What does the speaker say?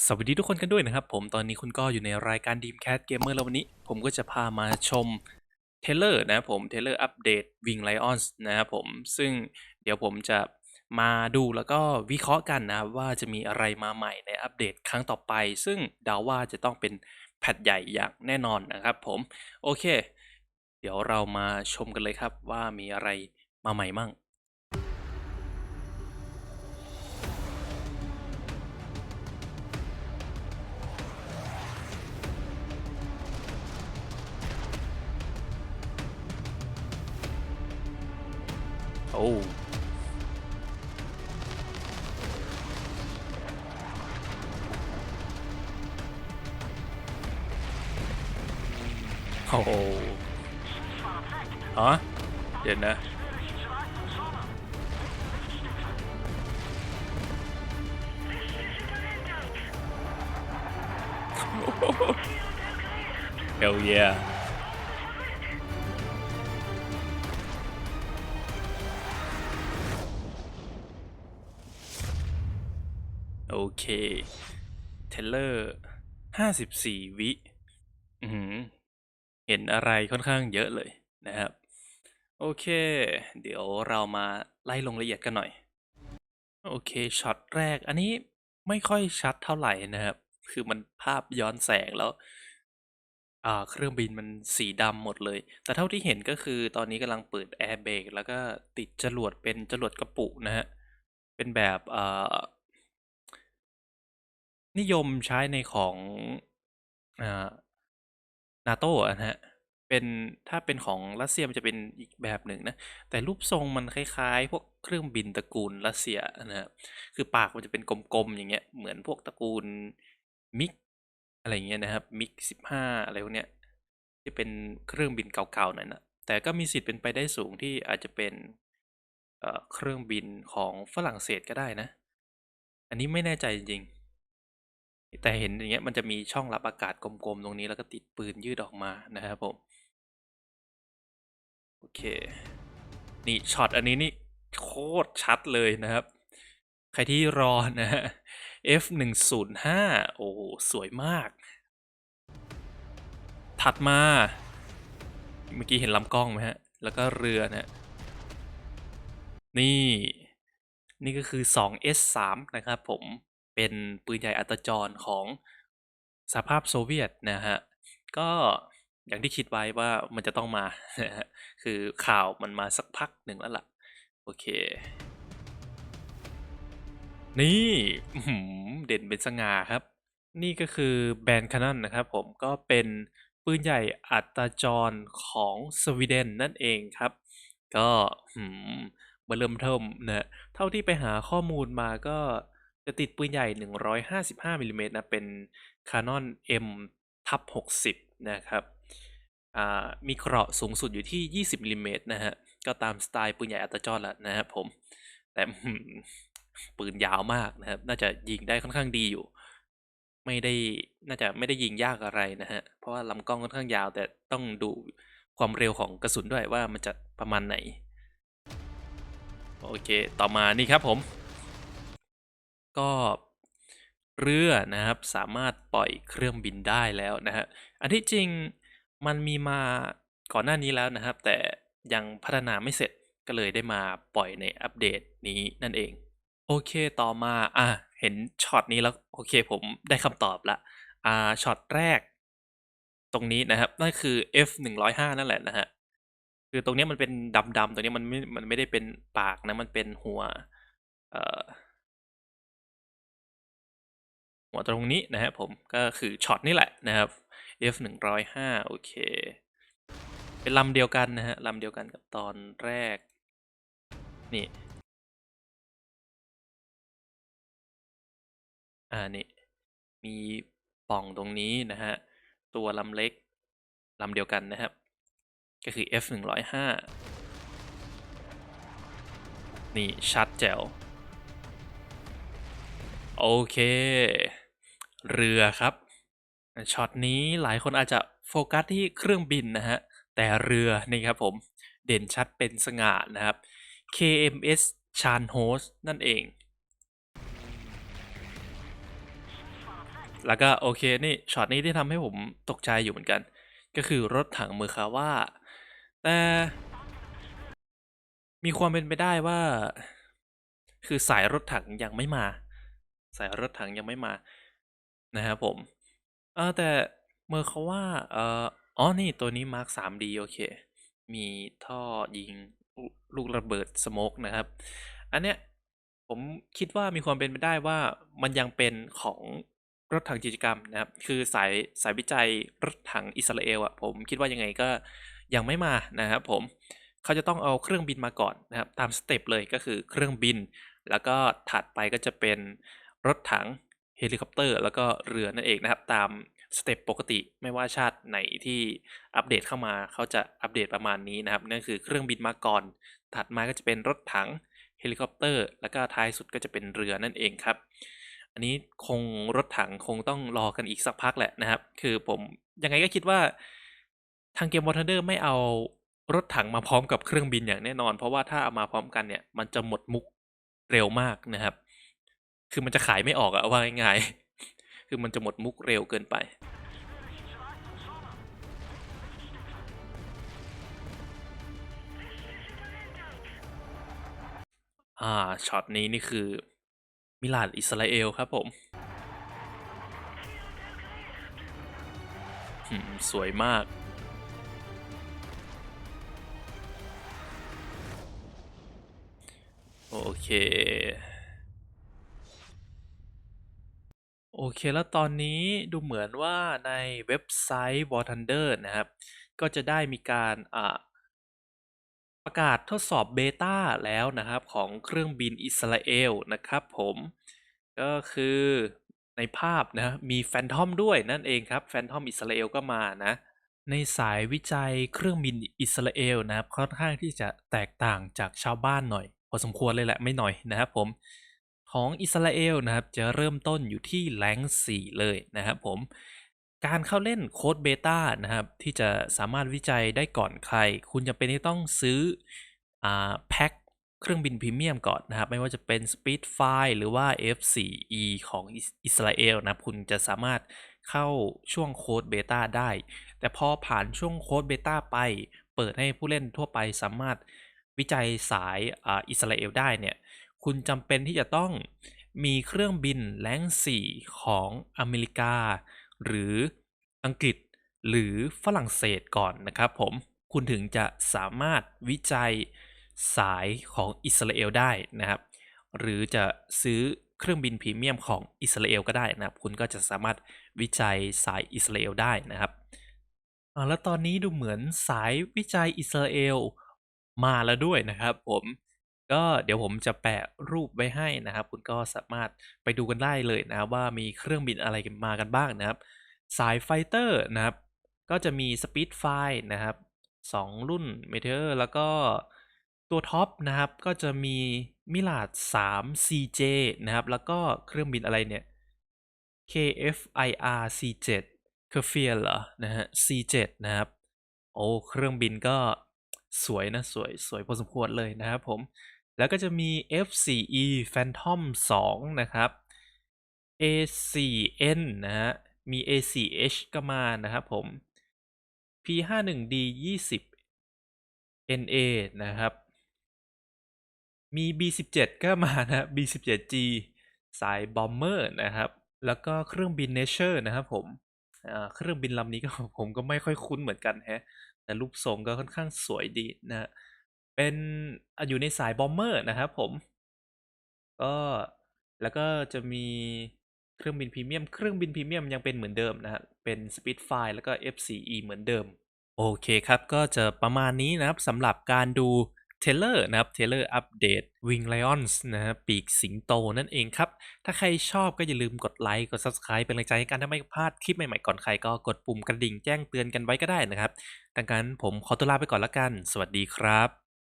สวัสดีทุกคนกันด้วยนะครับผมตอนนี้คุณก็อยู่ในรายการ Dreamcast Gamer แล้ววันนี้ ผมก็จะพามาชมเทเลอร์นะครับผมเทเลอร์อัปเดต Wing Lions นะครับผมซึ่งเดี๋ยวผมจะมาดูแล้วก็วิเคราะห์กันนะครับว่าจะมีอะไรมาใหม่ในอัปเดตครั้งต่อไป ซึ่งเดาว่าจะต้องเป็นแพทใหญ่อย่างแน่นอนนะครับผม โอเค เดี๋ยวเรามาชมกันเลยครับว่ามีอะไรมาใหม่มั่ง โอ้โอ้โหอ๋อเดี๋ยวนะ Hell yeah โอเค เทเลอร์ห้าสิบสี่วิอือหือเห็นอะไรค่อนข้างเยอะเลยนะครับ โอเค เดี๋ยวเรามาไล่ลงละเอียดกันหน่อย โอเคช็อตแรก อันนี้ไม่ค่อยชัดเท่าไหร่นะครับ คือมันภาพย้อนแสงแล้วอ่าเครื่องบินมันสีดำหมดเลย แต่เท่าที่เห็นก็คือตอนนี้กำลังเปิดแอร์เบรกแล้วก็ติดจรวดเป็นจรวดกระปุกนะฮะ เป็นแบบอ่อ นิยมใช้ในของ อ่านาโต้อะนะฮะเป็น ถ้าเป็นของรัสเซียมันจะเป็นอีกแบบหนึ่งนะ แต่รูปทรงมันคล้าย ๆ พวกเครื่องบินตระกูลรัสเซียนะครับ คือปากมันจะเป็นกลม ๆ อย่างเงี้ย เหมือนพวกตระกูลมิก อะไรเงี้ยนะครับ มิกสิบห้าอะไรพวกเนี้ย ที่เป็นเครื่องบินเก่าๆหน่อยนะ แต่ก็มีสิทธิ์เป็นไปได้สูงที่อาจจะเป็น เอ่อ เครื่องบินของฝรั่งเศสก็ได้นะ อันนี้ไม่แน่ใจจริงๆ แต่เห็นอย่างเงี้ยมันจะมีช่องรับอากาศกลมๆ ตรงนี้แล้วก็ติดปืนยืดออกมานะครับผม โอเค นี่ช็อตอันนี้นี่โคตรชัดเลยนะครับ ใครที่รอนะฮะ F หนึ่งศูนย์ห้าโอ้สวยมาก ถัดมา เมื่อกี้เห็นลำกล้องไหมฮะ แล้วก็เรือนะนี่ นี่ก็คือ 2S3 นะครับผม เป็นปืนใหญ่อัตจรของสหภาพโซเวียตนะฮะ ก็อย่างที่คิดไว้ว่ามันจะต้องมา คือข่าวมันมาสักพักหนึ่งแล้วล่ะ โอเค นี่เด่นเป็นสง่าครับ นี่ก็คือแบรนด์คานอนนะครับผมก็เป็นปืนใหญ่อัตจรของสวีเดนนั่นเองครับ ก็มเบเริ่มเทิมนะเท่าที่ไปหาข้อมูลมาก็ จะติดปืนใหญ่ 155มิลลิเมตรนะเป็น Canon M ทับ60 นะครับมีเกราะสูงสุดอยู่ที่ 20มิลลิเมตรนะฮะ ก็ตามสไตล์ปืนใหญ่อัตจรแหละนะครับผม แต่ปืนยาวมากนะครับ น่าจะยิงได้ค่อนข้างดีอยู่ ไม่ได้ น่าจะไม่ได้ยิงยากอะไรนะฮะ เพราะว่าลำกล้องค่อนข้างยาว แต่ต้องดูความเร็วของกระสุนด้วยว่ามันจะประมาณไหน โอเค ต่อมานี่ครับผม ก็เรือนะครับสามารถปล่อยเครื่องบินได้แล้วนะฮะอันที่จริงมันมีมาก่อนหน้านี้แล้วนะครับ แต่ยังพัฒนาไม่เสร็จก็เลยได้มาปล่อยในอัปเดตนี้นั่นเอง โอเคต่อมาอะเห็นช็อตนี้แล้วโอเคผมได้คำตอบละอ่าช็อตแรก ตรงนี้นะครับนั่นคือ F หนึ่งร้อยห้านั่นแหละนะฮะคือตรงนี้มันเป็นดำๆตรงนี้มันไม่มันไม่ได้เป็นปากนะมันเป็นหัว เอ่อ หัวตรงนี้นะฮะผมก็คือช็อตนี่แหละนะครับ F หนึ่งร้อยห้าโอเค เป็นลำเดียวกันนะฮะลำเดียวกันกับตอนแรก นี่ อ่านี่ มีป่องตรงนี้นะฮะ ตัวลำเล็กลำเดียวกันนะครับ ก็คือ F หนึ่งร้อยห้านี่ ชัดแจ๋วโอเค เรือครับช็อตนี้หลายคนอาจจะโฟกัสที่เครื่องบินนะฮะแต่เรือนี่ครับผมเด่นชัดเป็นสง่านะครับ KMS ชานโฮสนั่นเอง แล้วก็โอเคนี่ช็อตนี้ที่ทำให้ผมตกใจอยู่เหมือนกัน ก็คือรถถังเมอร์คาว่า แต่มีความเป็นไปได้ว่า คือสายรถถังยังไม่มา สายรถถังยังไม่มา นะครับผม เออ แต่เมื่อร์คาว่า เอออ๋อ นี่ตัวนี้มาร์ค 3D โอเค มีท่อยิงลูลูกระเบิดสโมกนะครับ อันเนี้ยผมคิดว่ามีความเป็นไปได้ว่ามันยังเป็นของรถถังกิจกรรมนะครับ คือสายสายวิจัยรถถังอิสราเอลอะผมคิดว่ายังไงก็ยังไม่มานะครับผม เขาจะต้องเอาเครื่องบินมาก่อนนะครับ ตามสเต็ปเลยก็คือเครื่องบิน แล้วก็ถัดไปก็จะเป็นรถถัง เฮลิคอปเตอร์แล้วก็เรือนั่นเองนะครับตามสเต็ปปกติไม่ว่าชาติไหนที่อัปเดตเข้ามาเขาจะอัปเดตประมาณนี้นะครับนั่นคือเครื่องบินมาก่อน ถัดมาก็จะเป็นรถถังเฮลิคอปเตอร์ แล้วก็ท้ายสุดก็จะเป็นเรือนั่นเองครับ อันนี้คงรถถังคงต้องรอกันอีกสักพักแหละนะครับ คือผมยังไงก็คิดว่าทางเกม War Thunder ไม่เอารถถังมาพร้อมกับเครื่องบินอย่างแน่นอน เพราะว่าถ้าเอามาพร้อมกันเนี่ยมันจะหมดมุกเร็วมากนะครับ คือมันจะขายไม่ออกอะว่าง่ายๆคือมันจะหมดมุกเร็วเกินไป อ่าช็อตนี้นี่คือ มิลานอิสราเอลครับผมหืมสวยมากโอเค โอเคแล้วตอนนี้ดูเหมือนว่าในเว็บไซต์ War Thunder นะครับ ก็จะได้มีการประกาศทดสอบเบต้าแล้วนะครับของเครื่องบินอิสราเอลนะครับผมก็คือในภาพนะมีแฟนทอมด้วยนั่นเองครับแฟนทอมอิสราเอลก็มานะในสายวิจัยเครื่องบินอิสราเอลนะครับค่อนข้างที่จะแตกต่างจากชาวบ้านหน่อย พอสมควรเลยแหละไม่หน่อยนะครับผม ของอิสราเอลนะครับ จะเริ่มต้นอยู่ที่แรง4เลยนะครับผมการเข้าเล่นโค้ดเบต้านะครับ ที่จะสามารถวิจัยได้ก่อนใคร คุณจะเป็นที่ต้องซื้ออแพ็คเครื่องบินพรีเมียมก่อนนะครับ ไม่ว่าจะเป็น Speedfire หรือว่า F4E ของอิสราเอลนะครับ คุณจะสามารถเข้าช่วงโค้ดเบต้าได้ แต่พอผ่านช่วงโค้ดเบต้าไป เปิดให้ผู้เล่นทั่วไปสามารถวิจัยสายออิสราเอลได้เนี่ย คุณจำเป็นที่จะต้องมีเครื่องบินแรง4ของอเมริกา หรืออังกฤษ หรือฝรั่งเศสก่อนนะครับผมคุณถึงจะสามารถวิจัยสายของอิสราเอลได้นะครับ หรือจะซื้อเครื่องบินพรีเมียมของอิสราเอลก็ได้นะครับ คุณก็จะสามารถวิจัยสายอิสราเอลได้นะครับแล้วตอนนี้ดูเหมือนสายวิจัยอิสราเอลมาแล้วด้วยนะครับผม ก็เดี๋ยวผมจะแปะรูปไว้ให้นะครับ คุณก็สามารถไปดูกันได้เลยนะครับ ว่ามีเครื่องบินอะไรมากันบ้างนะครับ สายไฟเตอร์นะครับ ก็จะมี Speedfire นะครับสองรุ่น Meteor แล้วก็ตัวท็อปนะครับ ก็จะมีมิลาด 3 CJ นะครับ แล้วก็เครื่องบินอะไรเนี่ย KFIR C7 เคอร์เฟียเหรอนะฮะ C7 นะครับ โอ้ เครื่องบินก็สวยนะ สวย สวยพอสมควรเลยนะครับผม แล้วก็จะมี F4E Phantom 2 นะครับ A4N นะฮะ มี A4H ก็มานะครับผม P51D 20 NA นะครับ มี B17 ก็มานะ B17G สายบอมเมอร์นะครับ แล้วก็เครื่องบินเนเชอร์นะครับผม เครื่องบินลำนี้ก็ผมก็ไม่ค่อยคุ้นเหมือนกันแฮะ แต่รูปทรงก็ค่อนข้างสวยดีนะฮะ เป็นอะอยู่ในสายบอมเมอร์นะครับผม ก็แล้วก็จะมีเครื่องบินพรีเมียม เครื่องบินพรีเมียมยังเป็นเหมือนเดิมนะฮะเป็น Spitfire แล้วก็ F4E เหมือนเดิม โอเคครับ ก็จะประมาณนี้นะครับสำหรับการดูเทเลอร์นะครับเทเลอร์อัปเดต Wing Lions นะครับปีกสิงโตนั่นเองครับ ถ้าใครชอบก็อย่าลืมกดไลค์กด Subscribe เป็นกำลังใจให้กันถ้าไม่พลาดคลิปใหม่ๆก่อนใครก็กดปุ่มกระดิ่งแจ้งเตือนกันไว้ก็ได้นะครับดังนั้นผมขอตัวลาไปก่อนละกัน สวัสดีครับ